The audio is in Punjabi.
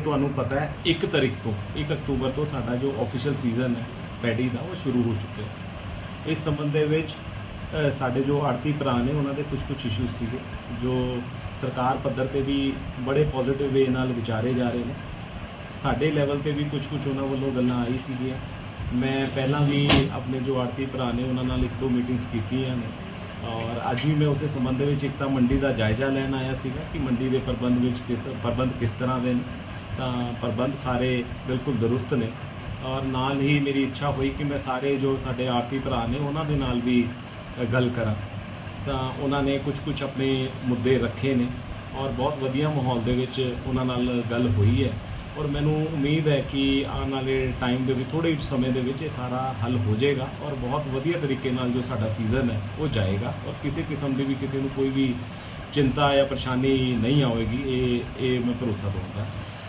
ਤੁਹਾਨੂੰ ਪਤਾ ਹੈ 1 ਤਰੀਕ ਤੋਂ 1 ਅਕਤੂਬਰ ਤੋਂ ਸਾਡਾ ਜੋ ਆਫੀਸ਼ੀਅਲ ਸੀਜ਼ਨ ਹੈ ਪੈਡੀ ਦਾ, ਉਹ ਸ਼ੁਰੂ ਹੋ ਚੁੱਕਿਆ ਹੈ। ਇਸ ਸੰਬੰਧ ਦੇ ਵਿੱਚ ਸਾਡੇ ਜੋ ਆੜਤੀ ਭਰਾ ਨੇ, ਉਹਨਾਂ ਦੇ ਕੁਝ ਕੁਝ ਇਸ਼ੂਜ਼ ਸੀਗੇ, ਜੋ ਸਰਕਾਰ ਪੱਧਰ ਤੇ ਵੀ ਬੜੇ ਪੋਜ਼ਿਟਿਵ ਵੇ ਨਾਲ ਵਿਚਾਰੇ ਜਾ ਰਹੇ ਨੇ। ਸਾਡੇ ਲੈਵਲ ਤੇ ਵੀ ਕੁਝ ਕੁਝ ਉਹਨਾਂ ਵੱਲੋਂ ਗੱਲਾਂ ਆਈ ਸੀਗੀਆਂ। ਮੈਂ ਪਹਿਲਾਂ ਵੀ ਆਪਣੇ ਜੋ ਆੜਤੀ ਭਰਾ ਨੇ, ਉਹਨਾਂ ਨਾਲ ਇੱਕ ਦੋ ਮੀਟਿੰਗਸ ਕੀਤੀਆਂ ਨੇ। ਔਰ ਅੱਜ ਵੀ ਮੈਂ ਉਸੇ ਸੰਬੰਧ ਵਿੱਚ ਇੱਕ ਤਾਂ ਮੰਡੀ ਦਾ ਜਾਇਜ਼ਾ ਲੈਣ ਆਇਆ ਸੀਗਾ ਕਿ ਮੰਡੀ ਦੇ ਪ੍ਰਬੰਧ ਵਿੱਚ ਕਿਸ ਪ੍ਰਬੰਧ ਕਿਸ ਤਰ੍ਹਾਂ ਦੇ ਨੇ। ਤਾਂ ਪ੍ਰਬੰਧ ਸਾਰੇ ਬਿਲਕੁਲ ਦਰੁਸਤ ਨੇ। ਔਰ ਨਾਲ ਹੀ ਮੇਰੀ ਇੱਛਾ ਹੋਈ ਕਿ ਮੈਂ ਸਾਰੇ ਜੋ ਸਾਡੇ ਆੜਤੀ ਭਰਾ ਨੇ, ਉਹਨਾਂ ਦੇ ਨਾਲ ਵੀ ਗੱਲ ਕਰਾਂ। ਤਾਂ ਉਹਨਾਂ ਨੇ ਕੁਝ ਕੁਝ ਆਪਣੇ ਮੁੱਦੇ ਰੱਖੇ ਨੇ ਔਰ ਬਹੁਤ ਵਧੀਆ ਮਾਹੌਲ ਦੇ ਵਿੱਚ ਉਹਨਾਂ ਨਾਲ ਗੱਲ ਹੋਈ ਹੈ। ਔਰ ਮੈਨੂੰ ਉਮੀਦ ਹੈ ਕਿ ਆਉਣ ਵਾਲੇ ਟਾਈਮ ਦੇ ਵਿੱਚ ਥੋੜੇ ਸਮੇਂ ਦੇ ਵਿੱਚ ਇਹ ਸਾਰਾ ਹੱਲ ਹੋ ਜਾਏਗਾ ਔਰ ਬਹੁਤ ਵਧੀਆ ਤਰੀਕੇ ਨਾਲ ਜੋ ਸਾਡਾ ਸੀਜ਼ਨ ਹੈ, ਉਹ ਜਾਏਗਾ। ਔਰ ਕਿਸੇ ਕਿਸਮ ਦੀ ਵੀ ਕਿਸੇ ਨੂੰ ਕੋਈ ਵੀ ਚਿੰਤਾ ਜਾਂ ਪਰੇਸ਼ਾਨੀ ਨਹੀਂ ਆਵੇਗੀ, ਇਹ ਇਹ ਮੈਂ ਭਰੋਸਾ ਦਊਂਗਾ